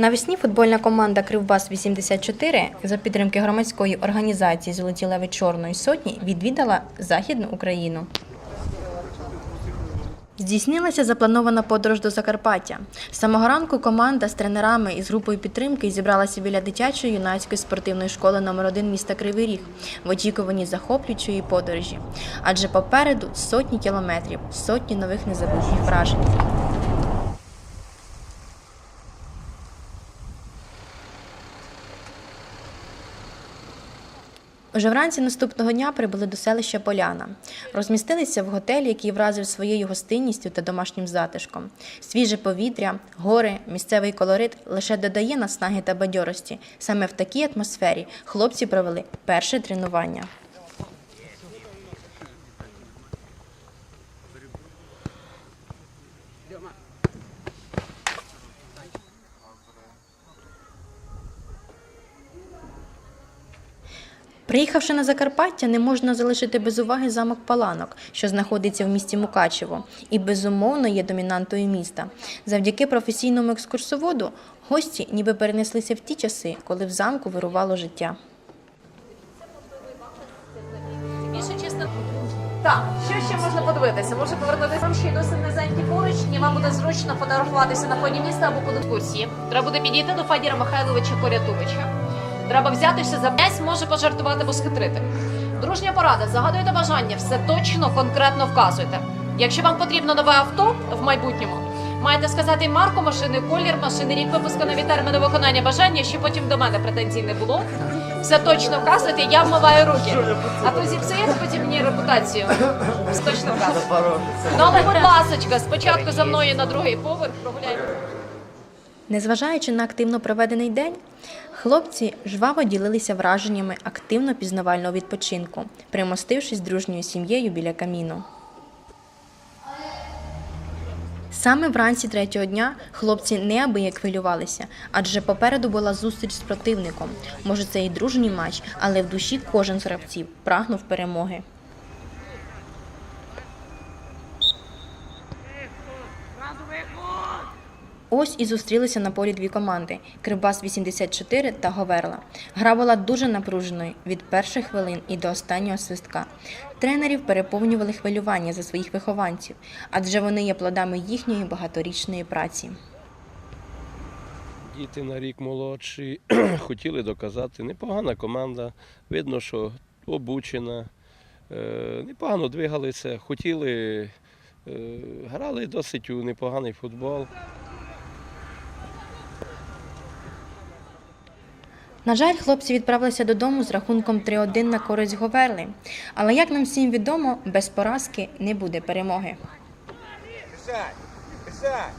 Навесні футбольна команда Кривбас 84 за підтримки громадської організації Золоті леви Чорної сотні відвідала Західну Україну. Здійснилася запланована подорож до Закарпаття. З самого ранку команда з тренерами і з групою підтримки зібралася біля дитячої юнацької спортивної школи номер 1 міста Кривий Ріг в очікуванні захоплюючої подорожі. Адже попереду сотні кілометрів, сотні нових незабутніх вражень. Уже вранці наступного дня прибули до селища Поляна. Розмістилися в готелі, який вразив своєю гостинністю та домашнім затишком. Свіже повітря, гори, місцевий колорит лише додає наснаги та бадьорості. Саме в такій атмосфері хлопці провели перше тренування. Приїхавши на Закарпаття, не можна залишити без уваги замок Паланок, що знаходиться в місті Мукачево, і безумовно є домінантою міста. Завдяки професійному екскурсоводу гості ніби перенеслися в ті часи, коли в замку вирувало життя. Так, що ще можна подивитися? Може повернутися вам ще й досить незайняті поруч, і вам буде зручно фотографуватися на фоні міста або по екскурсії. Треба буде підійти до Федіра Михайловича Корятовича. Треба взятися за м'ясь, може пожартувати або схитрити. Дружня порада, загадуйте бажання, все точно, конкретно вказуйте. Якщо вам потрібно нове авто в майбутньому, маєте сказати марку машини, колір машини, рік випуску нові терміни виконання бажання, щоб потім до мене претензій не було. Все точно вказуйте, я вмиваю руки. А то зіпсуєте потім мені репутацію. Все точно вказуйте. Ну, але, будь ласочка, спочатку за мною на другий поверх прогуляйте. Незважаючи на активно проведений день, хлопці жваво ділилися враженнями активно пізнавального відпочинку, примостившись дружньою сім'єю біля каміну. Саме вранці третього дня хлопці неабияк хвилювалися, адже попереду була зустріч з противником. Може, це і дружній матч, але в душі кожен з гравців прагнув перемоги. Ось і зустрілися на полі дві команди Кривбас 84 та Говерла. Гра була дуже напруженою від перших хвилин і до останнього свистка. Тренерів переповнювали хвилювання за своїх вихованців, адже вони є плодами їхньої багаторічної праці. Діти на рік молодші, хотіли доказати. Непогана команда, видно, що обучена, е, непогано двигалися, хотіли, е, грали досить у непоганий футбол. На жаль, хлопці відправилися додому з рахунком 3-1 на користь Говерли. Але як нам всім відомо, без поразки не буде перемоги. Писать! Писать!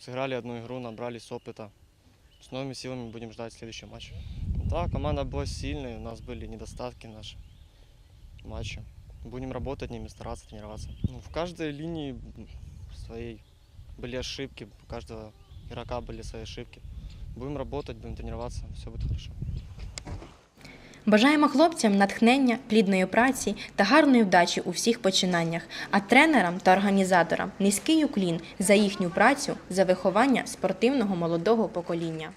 Сыграли одну игру, набрались опыта. С новыми силами будем ждать следующий матч. Да, команда была сильной, у нас были недостатки наши в матче. Будем работать ними, стараться, тренироваться. Ну, в каждой линии своей были ошибки, у каждого игрока были свои ошибки. Будем работать, будем тренироваться, все будет хорошо. Бажаємо хлопцям натхнення, плідної праці та гарної вдачі у всіх починаннях, а тренерам та організаторам низький уклін за їхню працю за виховання спортивного молодого покоління.